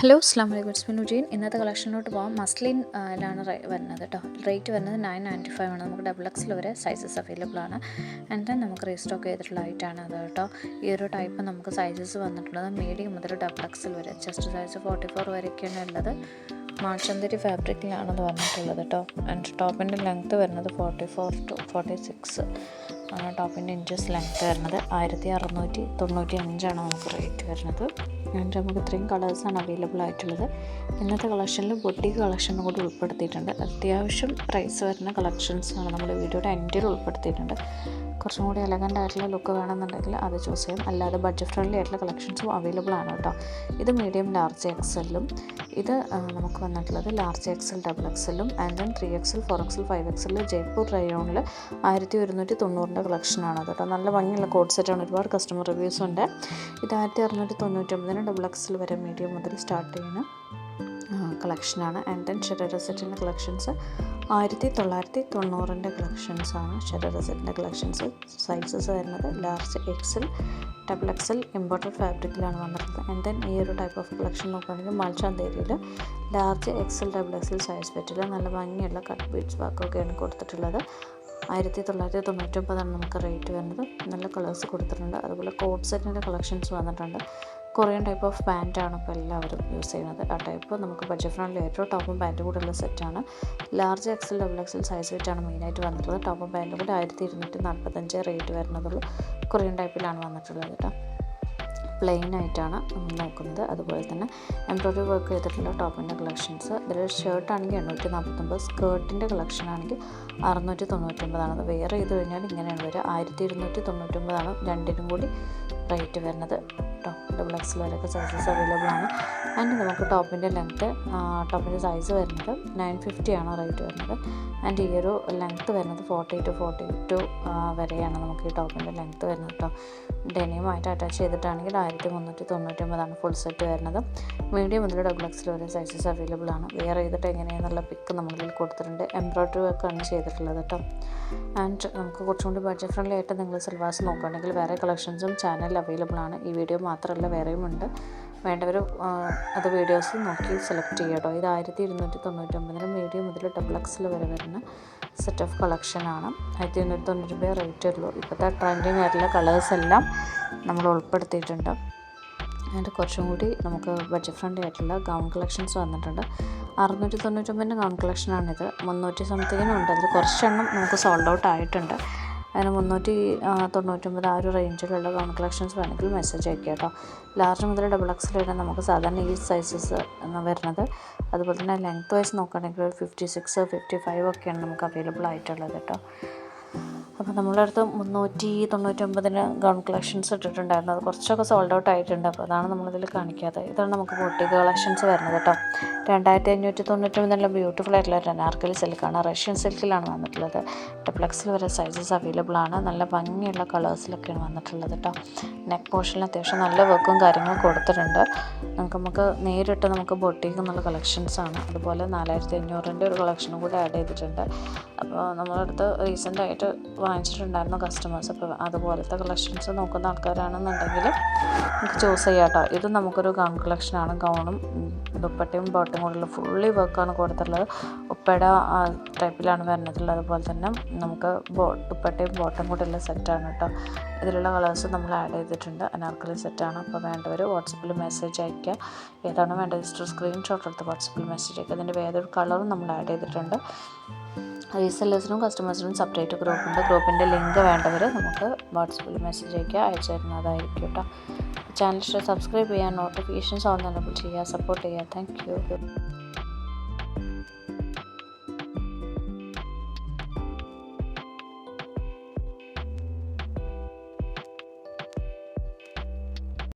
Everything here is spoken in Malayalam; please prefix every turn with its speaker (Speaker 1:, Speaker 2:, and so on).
Speaker 1: ഹലോ അസ്ലാം വലൈക്കും ഇറ്റ്സ് മിനുജീൻ ഇന്നത്തെ കളക്ഷനിലോട്ട് പോകാം മസ്ലിൻ ലാണ് വരുന്നത് കേട്ടോ റേറ്റ് വരുന്നത് നയൻ നയന്റി ഫൈവ് ആണ്. നമുക്ക് ഡബിൾ എക്സിൽ വരെ സൈസസ് അവൈലബിൾ ആണ്. ആൻഡ് നമുക്ക് റീസ്റ്റോക്ക് ചെയ്തിട്ടുള്ള ഐറ്റാണ് അത് കേട്ടോ ഈ ഒരു ടൈപ്പ് നമുക്ക് സൈസസ് വന്നിട്ടുള്ളത് മീഡിയം മുതൽ ഡബിൾ എക്സിൽ വരെ. ചെസ്റ്റ് സൈസ് ഫോർട്ടി ഫോർ വരെയൊക്കെയാണ് ഉള്ളത്. മാച്ചന്തരി ഫാബ്രിക്കിലാണെന്ന് പറഞ്ഞിട്ടുള്ളത് കേട്ടോ ആൻഡ് ടോപ്പിന്റെ ലെങ്ത്ത് വരുന്നത് forty four to forty six ആണ് ടോപ്പിന്റെ ഇഞ്ചസ് ലെങ്ത്ത് വരുന്നത് ആയിരത്തി അറുന്നൂറ്റി തൊണ്ണൂറ്റി അഞ്ചാണ് നമുക്ക് റേറ്റ് വരുന്നത്. ആൻഡ് നമുക്ക് ഇത്രയും കളേഴ്സാണ് അവൈലബിൾ ആയിട്ടുള്ളത്. ഇന്നത്തെ കളക്ഷനിൽ ബൊട്ടിക് കളക്ഷനും കൂടി ഉൾപ്പെടുത്തിയിട്ടുണ്ട്. അത്യാവശ്യം പ്രൈസ് വരുന്ന കളക്ഷൻസാണ് നമ്മൾ വീഡിയോയുടെ എൻഡിൽ ഉൾപ്പെടുത്തിയിട്ടുണ്ട്. കുറച്ചും കൂടി എലഗന്റ് ആയിട്ടുള്ള ലുക്ക് വേണമെന്നുണ്ടെങ്കിൽ അത് ചൂസ് ചെയ്യാം. അല്ലാതെ ബഡ്ജറ്റ് ഫ്രണ്ട്ലി ആയിട്ടുള്ള കളക്ഷൻസും അവൈലബിൾ ആണ് കേട്ടോ. ഇത് മീഡിയം ലാർജ് എക്സലും ഇത് നമുക്ക് വന്നിട്ടുള്ളത് large XL double XL and then three XL four XL five XL Jaipur റയോണിൽ ആയിരത്തി ഒരുന്നൂറ്റി തൊണ്ണൂറിന്റെ കളക്ഷനാണ് കേട്ടോ. നല്ല ഭംഗിയുള്ള കോഡ് സെറ്റാണ് ഒരുപാട് കസ്റ്റമർ റിവ്യൂസ് ഉണ്ട്. ഇത് ആയിരത്തി അറുന്നൂറ്റി തൊണ്ണൂറ്റൊമ്പതിന് ഡബിൾ എക്സൽ വരെ മീഡിയം മുതൽ സ്റ്റാർട്ട് ചെയ്യുന്ന കളക്ഷനാണ്. ആൻഡ് ഷെഡർ സെറ്റിന്റെ കളക്ഷൻസ് ആയിരത്തി തൊള്ളായിരത്തി തൊണ്ണൂറിന്റെ കളക്ഷൻസാണ് സെറ്റിന്റെ കളക്ഷൻസ്. സൈസസ് വരുന്നത് large XL double XL imported ഫാബ്രിക്കിലാണ് വന്നിട്ടുള്ളത് ആൻഡ് ദെൻ ഈ ഒരു ടൈപ്പ് ഓഫ് കളക്ഷൻ നോക്കുകയാണെങ്കിൽ മൾച്ചാന്തേരിയിൽ large XL double XL size പറ്റില്ല നല്ല ഭംഗിയുള്ള കട്ട് ബീഡ്സ് വർക്കൊക്കെയാണ് കൊടുത്തിട്ടുള്ളത്. ആയിരത്തി തൊള്ളായിരത്തി തൊണ്ണൂറ്റൊമ്പതാണ് നമുക്ക് റേറ്റ് വരുന്നത്. നല്ല കളേഴ്സ് കൊടുത്തിട്ടുണ്ട്. അതുപോലെ കോഡ് സെറ്റിന്റെ കളക്ഷൻസ് വന്നിട്ടുണ്ട്. കൊറിയൻ ടൈപ്പ് ഓഫ് പാന്റാണ് ഇപ്പോൾ എല്ലാവരും യൂസ് ചെയ്യുന്നത്. ആ ടൈപ്പ് നമുക്ക് ബഡ്ജറ്റ് ഫ്രണ്ട്ലി ഏറ്റവും ടോപ്പും പാന്റും കൂടെ ഉള്ള സെറ്റാണ് large XL double XL size വെച്ചാണ് മെയിനായിട്ട് വന്നിട്ടുള്ളത്. ടോപ്പും പാന്റും കൂടെ ആയിരത്തി ഇരുന്നൂറ്റി നാൽപ്പത്തഞ്ച് റേറ്റ് വരുന്നതുള്ളൂ കൊറിയൻ ടൈപ്പിലാണ് വന്നിട്ടുള്ളത് കേട്ടോ പ്ലെയിൻ ആയിട്ടാണ് നോക്കുന്നത്. അതുപോലെ തന്നെ എംബ്രോയ്ഡറി വർക്ക് ചെയ്തിട്ടുള്ള ടോപ്പിന്റെ കളക്ഷൻസ് ഇതിൽ ഷർട്ട് ആണെങ്കിൽ എണ്ണൂറ്റി നാൽപ്പത്തൊമ്പത് സ്കേർട്ടിന്റെ കളക്ഷൻ ആണെങ്കിൽ അറുന്നൂറ്റി തൊണ്ണൂറ്റൊമ്പതാണ് അത് വേറെ ചെയ്ത് കഴിഞ്ഞാൽ ഇങ്ങനെയാണ് വരിക. ആയിരത്തി ഇരുന്നൂറ്റി തൊണ്ണൂറ്റൊമ്പതാണ് രണ്ടിനും കൂടി റേറ്റ് വരുന്നത്. കേട്ടോ. ഡബിൾ എക്സ് വരെയൊക്കെ സൈസസ് അവൈലബിൾ ആണ്. ആൻഡ് നമുക്ക് ടോപ്പിന്റെ ലെങ്ത്ത് ടോപ്പിന്റെ സൈസ് വരുന്നത് നയൻ ഫിഫ്റ്റി ആണ് റേറ്റ് വരുന്നത്. ആൻഡ് ഈ ഒരു ലെങ്ത്ത് വരുന്നത് ഫോർട്ടി ടു ഫോർട്ടി ടു വരെയാണ് നമുക്ക് ഈ ടോപ്പിന്റെ ലെങ്ത്ത് വരുന്നത് കേട്ടോ ഡെനിയുമായിട്ട് അറ്റാച്ച് ചെയ്തിട്ടാണെങ്കിൽ ആയിരത്തി മുന്നൂറ്റി തൊണ്ണൂറ്റി ഒമ്പതാണ് ഫുൾ സെറ്റ് വരുന്നത്. മീഡിയം മുതൽ ഡബിൾ എക്സിൽ വരെ സൈസസ് അവൈലബിൾ ആണ്. വെയർ ചെയ്തിട്ട് എങ്ങനെയാണെന്നുള്ള പിക്ക് നമ്മളിൽ കൊടുത്തിട്ടുണ്ട്. എംബ്രോയ്ഡറി വർക്കാണ് ചെയ്തിട്ടുള്ളത് കേട്ടോ ആൻഡ് നമുക്ക് കുറച്ചും കൂടി ബഡ്ജറ്റ് ഫ്രണ്ട്ലി ആയിട്ട് നിങ്ങൾ സിൽവാസ് നോക്കുകയാണെങ്കിൽ വേറെ കളക്ഷൻസും ചാനലിൽ അവൈലബിൾ ആണ്. ഈ വീഡിയോ മാത്രമല്ല വേറെയും ഉണ്ട്. വേണ്ടവർ അത് വീഡിയോസ് നോക്കി സെലക്ട് ചെയ്യുക കേട്ടോ. ഇത് ആയിരത്തി ഇരുന്നൂറ്റി തൊണ്ണൂറ്റൊമ്പതിന് മീഡിയം മുതൽ ഡബിൾ എക്സിൽ വരെ വരുന്ന സെറ്റ് ഓഫ് കളക്ഷനാണ് ആയിരത്തി ഇരുന്നൂറ്റി തൊണ്ണൂറ്റി രൂപയെ റേറ്റ് ഉള്ളൂ. ഇപ്പോഴത്തെ ട്രെൻഡിങ് ആയിട്ടുള്ള കളേഴ്സ് എല്ലാം നമ്മൾ ഉൾപ്പെടുത്തിയിട്ടുണ്ട്. അതിന്റെ കുറച്ചും കൂടി നമുക്ക് ബഡ്ജറ്റ് ഫ്രണ്ട്ലി ആയിട്ടുള്ള ഗൗൺ കളക്ഷൻസ് വന്നിട്ടുണ്ട്. അറുന്നൂറ്റി തൊണ്ണൂറ്റൊമ്പതിന്റെ ഗൗൺ കളക്ഷനാണിത് മുന്നൂറ്റി സംതിങ്ങിനുണ്ട് അതിൽ കുറച്ചെണ്ണം നമുക്ക് സോൾഡ് ഔട്ട് ആയിട്ടുണ്ട്. അതിന് മുന്നൂറ്റി തൊണ്ണൂറ്റൊമ്പത് ആ ഒരു റേഞ്ചിലുള്ള ഗൗൺ കളക്ഷൻസ് വേണമെങ്കിൽ മെസ്സേജ് അയക്കുക കേട്ടോ. ലാർജ് മുതൽ ഡബിൾ എക്സ് വരെ നമുക്ക് സാധാരണ ഈ സൈസസ് എന്ന് വരുന്നത്. അതുപോലെ തന്നെ ലെങ്ത് വൈസ് നോക്കുകയാണെങ്കിൽ ഫിഫ്റ്റി സിക്സ് ഫിഫ്റ്റി ഫൈവ് ഒക്കെയാണ് നമുക്ക് അവൈലബിൾ ആയിട്ടുള്ളത് കേട്ടോ. അപ്പോൾ നമ്മളുടെ അടുത്ത് മുന്നൂറ്റി തൊണ്ണൂറ്റൊമ്പതിന് ഗൗൺ കളക്ഷൻസ് ഇട്ടിട്ടുണ്ടായിരുന്നു. അത് കുറച്ചൊക്കെ സോൾഡ് ഔട്ട് ആയിട്ടുണ്ട്. അപ്പോൾ അതാണ് നമ്മളിതിൽ കാണിക്കാത്ത ഇതാണ് നമുക്ക് ബൊട്ടിക് കളക്ഷൻസ് വരുന്നത് കേട്ടോ. രണ്ടായിരത്തി അഞ്ഞൂറ്റി തൊണ്ണൂറ്റൊമ്പതിനുള്ള ബ്യൂട്ടിഫുൾ ആയിട്ടുള്ള ഒരു അനാർക്കലി സിൽക്കാണ് റഷ്യൻ സിൽക്കിലാണ് വന്നിട്ടുള്ളത്. ടെപ്ലക്സിൽ വരെ സൈസസ് അവൈലബിൾ ആണ്. നല്ല ഭംഗിയുള്ള കളേഴ്സിലൊക്കെയാണ് വന്നിട്ടുള്ളത് കേട്ടോ. നെക്ക് പോർഷനിൽ അത്യാവശ്യം നല്ല വർക്കും കാര്യങ്ങളും കൊടുത്തിട്ടുണ്ട്. നമുക്ക് നമുക്ക് നേരിട്ട് നമുക്ക് ബൊട്ടിക്ക് എന്നുള്ള കളക്ഷൻസ് ആണ്. അതുപോലെ നാലായിരത്തി അഞ്ഞൂറിന്റെ ഒരു കളക്ഷനും കൂടി ആഡ് ചെയ്തിട്ടുണ്ട്. അപ്പോൾ നമ്മളടുത്ത് റീസെന്റായിട്ട് വാങ്ങിച്ചിട്ടുണ്ടായിരുന്നു കസ്റ്റമേഴ്സ് അപ്പോൾ അതുപോലത്തെ കളക്ഷൻസ് നോക്കുന്ന ആൾക്കാരാണെന്നുണ്ടെങ്കിൽ നമുക്ക് ചൂസ് ചെയ്യാം കേട്ടോ ഇത് നമുക്കൊരു ഗൗൺ കളക്ഷനാണ് ഗൗണും ദുപ്പട്ടയും ബോട്ടും കൂടെയുള്ള ഫുള്ളി വർക്കാണ് കൊടുത്തിട്ടുള്ളത്. ഉപ്പയുടെ ആ ടൈപ്പിലാണ് വരുന്നതുള്ളത്. അതുപോലെ തന്നെ നമുക്ക് ബോ ദുപ്പട്ടയും ബോട്ടും കൂടെയുള്ള സെറ്റാണ് കേട്ടോ. ഇതിലുള്ള കളേഴ്സ് നമ്മൾ ആഡ് ചെയ്തിട്ടുണ്ട്. അനാർക്കലി സെറ്റാണ് അപ്പോൾ വേണ്ടവർ വാട്സപ്പിൽ മെസ്സേജ് അയക്കുക ഏതാണ് വേണ്ടത്? ജസ്റ്റ് സ്ക്രീൻഷോട്ട് എടുത്ത് വാട്സപ്പിൽ മെസ്സേജ് അയക്കുക അതിന്റെ വേറൊരു കളറും നമ്മൾ ആഡ് ചെയ്തിട്ടുണ്ട്. റീസെല്ലേഴ്സിനും കസ്റ്റമേഴ്സിനും സെപ്പറേറ്റ് ഗ്രൂപ്പ് ഉണ്ട്. ഗ്രൂപ്പിന്റെ ലിങ്ക് വേണ്ടവർ നമുക്ക് വാട്സപ്പിൽ മെസ്സേജ് അയക്കുക അയച്ചു തരുന്നതായിരിക്കും കേട്ടോ. ചാനൽ സബ്സ്ക്രൈബ് ചെയ്യുക നോട്ടിഫിക്കേഷൻസ് ഓൺ എനബിൾ ചെയ്യുക സപ്പോർട്ട് ചെയ്യുക താങ്ക് യു